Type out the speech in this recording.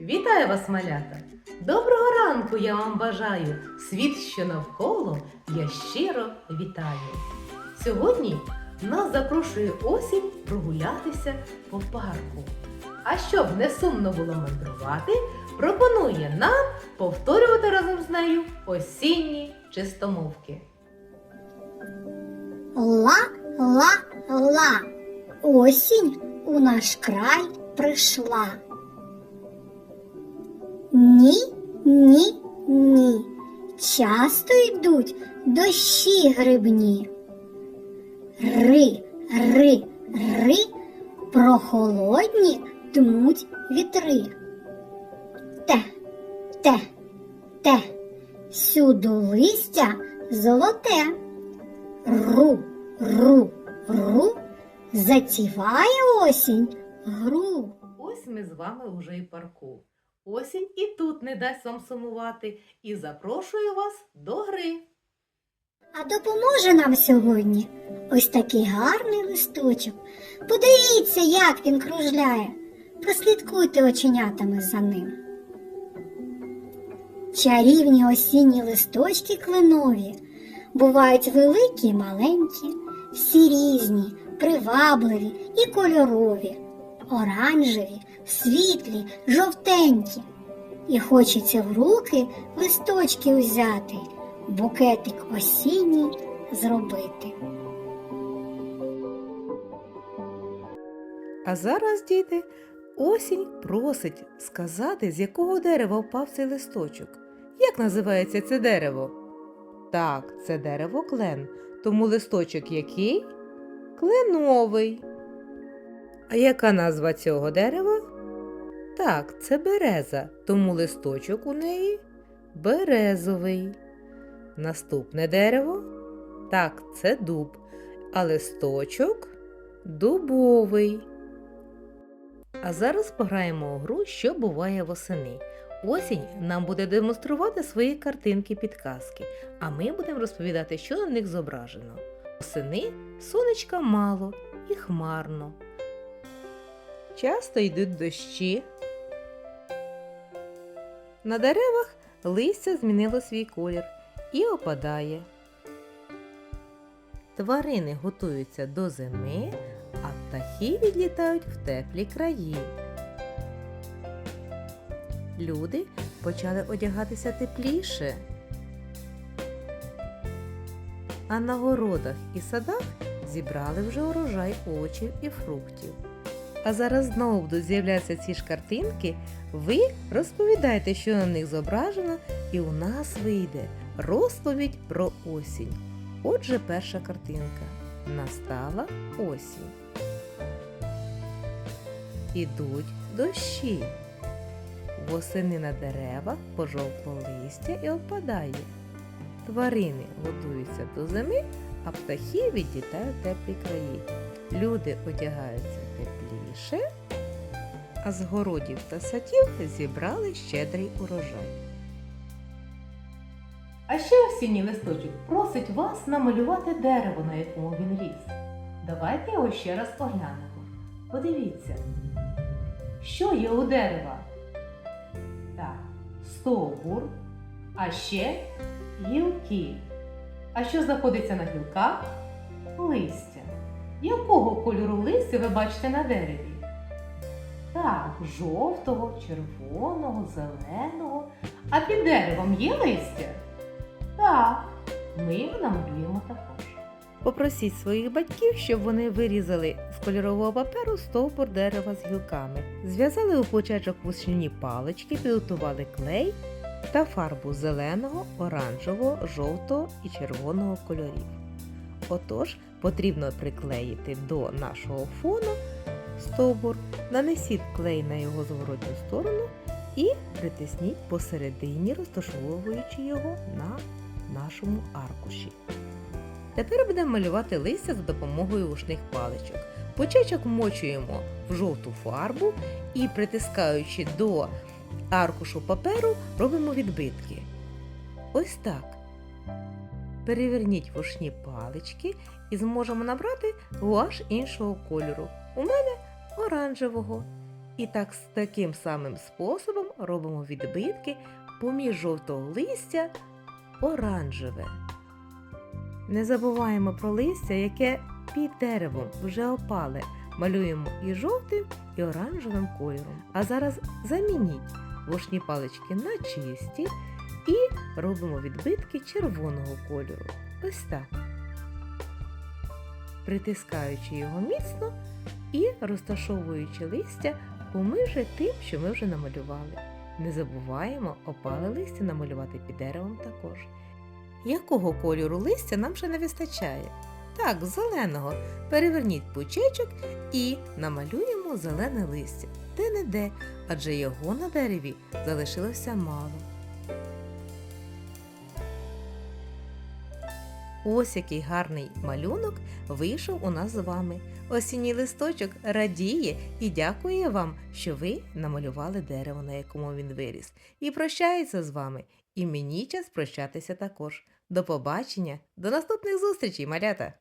Вітаю вас, малята! Доброго ранку я вам бажаю! Світ, що навколо, я щиро вітаю! Сьогодні нас запрошує осінь прогулятися по парку. А щоб не сумно було мандрувати, пропонує нам повторювати разом з нею осінні чистомовки. Ла-ла-ла, осінь у наш край прийшла. Ні, ні, ні, часто йдуть дощі грибні. Ри, ри, ри, прохолодні дмуть вітри. Те, те, те, сюду листя золоте. Ру, ру, ру, затіває осінь гру. Ось ми з вами уже і парку. Осінь і тут не дасть вам сумувати і запрошую вас до гри. А допоможе нам сьогодні ось такий гарний листочок. Подивіться, як він кружляє. Прослідкуйте оченятами за ним. Чарівні осінні листочки кленові бувають великі й маленькі, всі різні, привабливі і кольорові, оранжеві, світлі, жовтенькі. І хочеться в руки листочки узяти, букетик осінній зробити. А зараз, діти, осінь просить сказати, з якого дерева впав цей листочок. Як називається це дерево? Так, це дерево клен. Тому листочок який? Кленовий. А яка назва цього дерева? Так, це береза, тому листочок у неї березовий. Наступне дерево? Так, це дуб, а листочок дубовий. А зараз пограємо у гру, що буває восени. Осінь нам буде демонструвати свої картинки підказки, а ми будемо розповідати, що на них зображено. Восени сонечка мало і хмарно. Часто йдуть дощі. На деревах листя змінило свій колір і опадає. Тварини готуються до зими, а птахи відлітають в теплі краї. Люди почали одягатися тепліше. А на городах і садах зібрали вже урожай овочів і фруктів. А зараз знову будуть з'являтися ці ж картинки. Ви розповідайте, що на них зображено, і у нас вийде розповідь про осінь. Отже, перша картинка. Настала осінь. Ідуть дощі. Восени на деревах пожовкло листя і опадає. Тварини готуються до зими, а птахи відлітають теплі краї. Люди одягаються тепліше, а з городів та садів зібрали щедрий урожай. А ще осінній листочок просить вас намалювати дерево, на якому він ріс. Давайте його ще раз поглянемо. Подивіться, що є у дерева? Так, стовбур, а ще гілки. А що знаходиться на гілках? Листя. Якого кольору листя ви бачите на дереві? Так, жовтого, червоного, зеленого. А під деревом є листя? Так, ми його намалюємо також. Попросіть своїх батьків, щоб вони вирізали з кольорового паперу стовбур дерева з гілками, зв'язали у почечок вусняні палички, підготували клей та фарбу зеленого, оранжевого, жовтого і червоного кольорів. Отож, потрібно приклеїти до нашого фону стовбур, нанесіть клей на його зворотню сторону і притисніть посередині, розташовуючи його на нашому аркуші. Тепер будемо малювати листя за допомогою ушних паличок. Почечок вмочуємо в жовту фарбу і, притискаючи до аркушу паперу, робимо відбитки. Ось так. Переверніть вушні палички і зможемо набрати гуаш іншого кольору. У мене оранжевого. І так з таким самим способом робимо відбитки поміж жовтого листя оранжеве. Не забуваємо про листя, яке під деревом вже опале. Малюємо і жовтим, і оранжевим кольором. А зараз замініть вушні палички на чисті і робимо відбитки червоного кольору. Ось так. Притискаючи його міцно і розташовуючи листя поміж тим, що ми вже намалювали. Не забуваємо опале листя намалювати під деревом також. Якого кольору листя нам ще не вистачає? Так, зеленого. Переверніть пучечок і намалюємо зелене листя. Де не де, адже його на дереві залишилося мало. Ось який гарний малюнок вийшов у нас з вами. Осінній листочок радіє і дякує вам, що ви намалювали дерево, на якому він виріс. І прощається з вами. І мені час прощатися також. До побачення, до наступних зустрічей, малята!